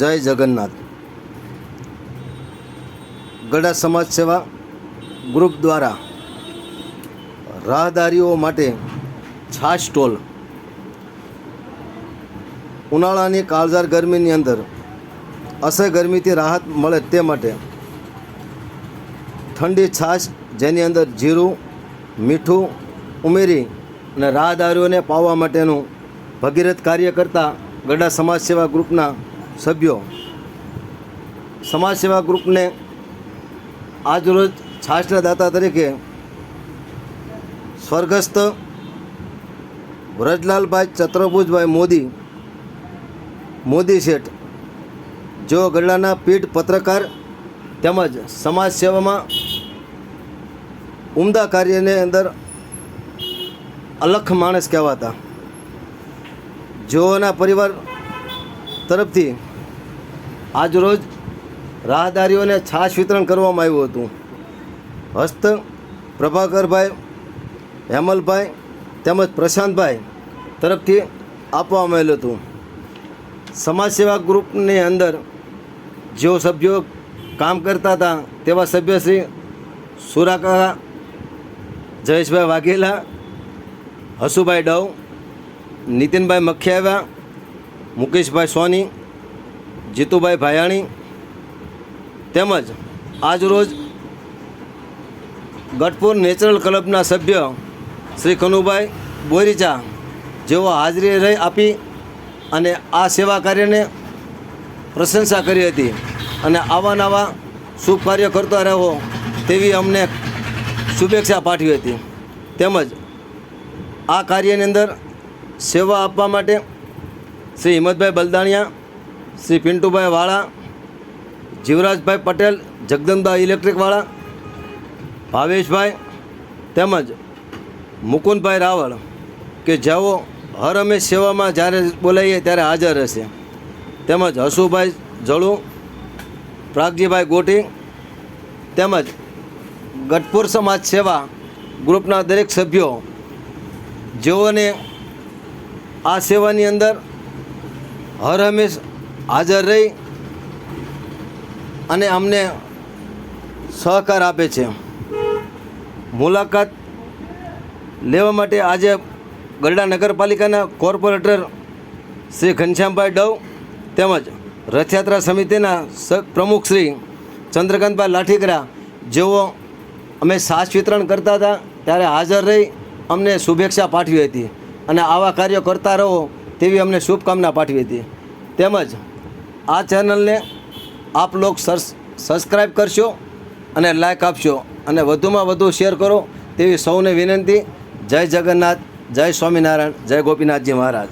જય જગન્નાથ. ગડા સમાજ સેવા ગ્રુપ દ્વારા રાહદારીઓ માટે છાશ સ્ટોલ ઉનાળાની કાળઝાર ગરમીની અંદર અસહ્ય ગરમીથી રાહત મળે તે માટે ઠંડી છાશ જેની અંદર જીરું, મીઠું ઉમેરી અને રાહદારીઓને પાવા માટેનું ભગીરથ કાર્ય કરતા ગડા સમાજ સેવા ગ્રુપના સભ્યો સમાજ સેવા ગ્રુપને આજરોજ છાશના દાતા તરીકે સ્વર્ગસ્થ વ્રજલાલભાઈ ચત્રભુજભાઈ મોદી મોદી શેઠ, જેઓ ગઢડાના પીઠ પત્રકાર તેમજ સમાજ સેવામાં ઉમદા કાર્યની અંદર અલખ માણસ કહેવાતા. જેઓના પરિવાર તરફથી આજરોજ રાહદારીઓને છાશ વિતરણ કરવામાં આવ્યું હતું. હસ્ત પ્રભાકરભાઈ, હેમલભાઈ તેમજ પ્રશાંતભાઈ તરફથી આપવામાં આવેલું હતું. સમાજ સેવા ગ્રુપની અંદર જેઓ સભ્યો કામ કરતા હતા તેવા સભ્ય શ્રી સુરાકા, જયેશભાઈ વાઘેલા, હસુભાઈ ડવ, નીતિનભાઈ મખિયાવા મુકેશભાઈ સોની, જીતુભાઈ ભાયાણી તેમજ આજરોજ ગઢપુર નેચરલ ક્લબના સભ્ય શ્રી કનુભાઈ બોરીચા જેઓ હાજરી રહી આપી અને આ સેવા કાર્યને પ્રશંસા કરી હતી અને આવા નવા શુભ કાર્ય કરતા રહો તેવી અમને શુભેચ્છા પાઠવી હતી. તેમજ આ કાર્યની અંદર સેવા આપવા માટે શ્રી હિંમતભાઈ બલદાણિયા, શ્રી પિન્ટુભાઈ વાળા, જીવરાજભાઈ પટેલ, જગદંબા ઇલેક્ટ્રિકવાળા ભાવેશભાઈ તેમજ મુકુંદભાઈ રાવળ કે જેઓ હર હંમેશ સેવામાં જ્યારે બોલાવીએ ત્યારે હાજર રહેશે. તેમજ હસુભાઈ જળુ, પ્રાગજીભાઈ ગોટી તેમજ ગઢપુર સમાજ સેવા ગ્રુપના દરેક સભ્યો જેઓને આ સેવાની અંદર હર હંમેશ હાજર રહી અને અમને સહકાર આપે છે. મુલાકાત લેવા માટે આજે ગરડા નગરપાલિકાના કોર્પોરેટર શ્રી ઘનશ્યામભાઈ ડવ તેમજ રથયાત્રા સમિતિના પ્રમુખ શ્રી ચંદ્રકાંતભાઈ લાઠીકરા જેઓ અમે સાસ વિતરણ કરતા હતા, ત્યારે હાજર રહી અમને શુભેચ્છા પાઠવી હતી. અને આવા કાર્યો કરતા રહો તેવી અમને શુભકામના પાઠવી હતી. તેમજ આ ચેનલને આપ લોક સબસ્ક્રાઈબ કરશો અને લાઇક આપશો અને વધુમાં વધુ શેર કરો તેવી સૌને વિનંતી. જય જગન્નાથ, જય સ્વામિનારાયણ, જય ગોપીનાથજી મહારાજ.